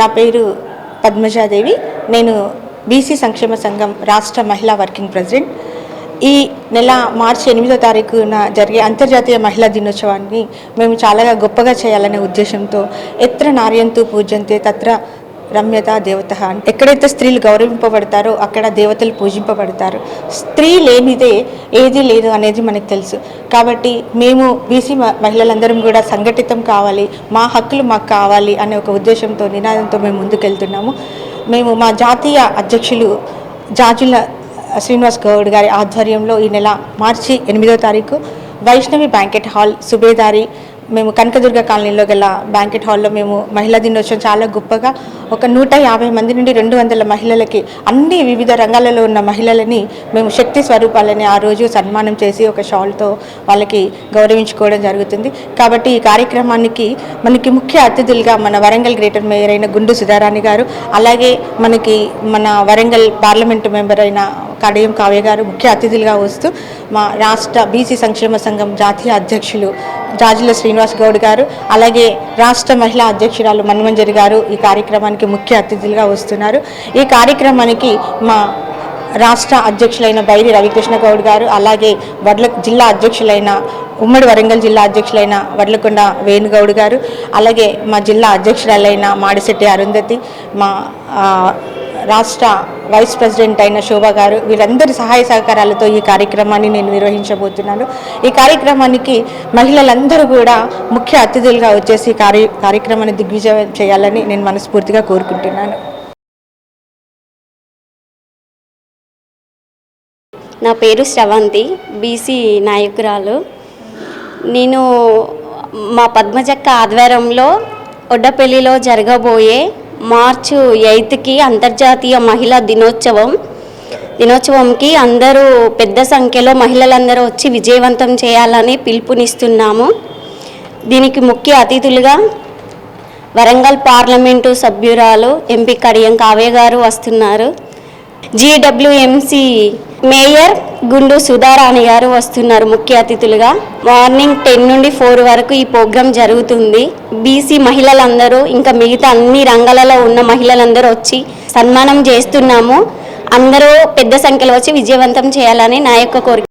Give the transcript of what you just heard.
నా పేరు పద్మజాదేవి. నేను బీసీ సంక్షేమ సంఘం రాష్ట్ర మహిళా వర్కింగ్ ప్రెసిడెంట్. ఈ నెల మార్చి ఎనిమిదో తారీఖున జరిగే అంతర్జాతీయ మహిళా దినోత్సవాన్ని మేము చాలా గొప్పగా చేయాలనే ఉద్దేశంతో ఎత్ర నార్యంతు పూజ్యంతే తత్ర రమ్యత దేవత అని ఎక్కడైతే స్త్రీలు గౌరవింపబడతారో అక్కడ దేవతలు పూజింపబడతారు. స్త్రీ లేనిదే ఏది లేదు అనేది మనకు తెలుసు. కాబట్టి మేము బీసీ మహిళలందరం కూడా సంఘటితం కావాలి మా హక్కులు మాకు కావాలి అనే ఒక ఉద్దేశంతో నినాదంతో మేము ముందుకెళ్తున్నాము. మేము మా జాతీయ అధ్యక్షులు జాజుల శ్రీనివాస్ గౌడ్ గారి ఆధ్వర్యంలో ఈ నెల మార్చి ఎనిమిదో తారీఖు వైష్ణవి బ్యాంకెట్ హాల్ సుబేదారి మేము కనకదుర్గ కాలనీలో గల బ్యాంకెట్ హాల్లో మేము మహిళా దినోత్సవం చాలా గొప్పగా ఒక నూట యాభై మంది నుండి రెండు వందల మహిళలకి అన్ని వివిధ రంగాలలో ఉన్న మహిళలని మేము శక్తి స్వరూపాలని ఆ రోజు సన్మానం చేసి ఒక షాల్తో వాళ్ళకి గౌరవించుకోవడం జరుగుతుంది. కాబట్టి ఈ కార్యక్రమానికి మనకి ముఖ్య అతిథులుగా మన వరంగల్ గ్రేటర్ మేయర్ అయిన గుండు సుధారాణి గారు అలాగే మనకి మన వరంగల్ పార్లమెంటు మెంబర్ అయిన కడయం కావ్య గారు ముఖ్య అతిథులుగా వస్తూ మా రాష్ట్ర బీసీ సంక్షేమ సంఘం జాతీయ అధ్యక్షులు జాజిల శ్రీనివాస్ గౌడ్ గారు అలాగే రాష్ట్ర మహిళా అధ్యక్షురాలు మన్మంజరి గారు ఈ కార్యక్రమానికి ముఖ్య అతిథులుగా వస్తున్నారు. ఈ కార్యక్రమానికి మా రాష్ట్ర అధ్యక్షులైన బైరి రవికృష్ణ గౌడ్ గారు అలాగే వడ్ల జిల్లా అధ్యక్షులైన ఉమ్మడి వరంగల్ జిల్లా అధ్యక్షులైన వడ్లకొండ వేణుగౌడ్ గారు అలాగే మా జిల్లా అధ్యక్షురాలైన మాడిశెట్టి అరుంధతి మా రాష్ట్ర వైస్ ప్రెసిడెంట్ అయిన శోభ గారు వీరందరి సహాయ సహకారాలతో ఈ కార్యక్రమాన్ని నేను నిర్వహించబోతున్నాను. ఈ కార్యక్రమానికి మహిళలందరూ కూడా ముఖ్య అతిథులుగా వచ్చేసి కార్య కార్యక్రమాన్ని దిగ్విజయం చేయాలని నేను మనస్ఫూర్తిగా కోరుకుంటున్నాను. నా పేరు శ్రవంతి బీసీ నాయకురాలు. నేను మా పద్మజక్క ఆధ్వర్యంలో ఒడ్డపల్లిలో జరగబోయే మార్చు ఎయిత్కి అంతర్జాతీయ మహిళా దినోత్సవం. దినోత్సవంకి అందరూ పెద్ద సంఖ్యలో మహిళలందరూ వచ్చి విజయవంతం చేయాలని పిలుపునిస్తున్నాము. దీనికి ముఖ్య అతిథులుగా వరంగల్ పార్లమెంటు సభ్యురాలు ఎంపీ కడియం కావ్య గారు వస్తున్నారు. జీడబ్ల్యూఎంసీ మేయర్ గుండు సుధారాణి గారు వస్తున్నారు ముఖ్య అతిథులుగా. మార్నింగ్ టెన్ నుండి ఫోర్ వరకు ఈ ప్రోగ్రాం జరుగుతుంది. బీసీ మహిళలందరూ ఇంకా మిగతా అన్ని రంగాలలో ఉన్న మహిళలందరూ వచ్చి సన్మానం చేస్తున్నాము. అందరూ పెద్ద సంఖ్యలో వచ్చి విజయవంతం చేయాలని నా యొక్క కోరిక.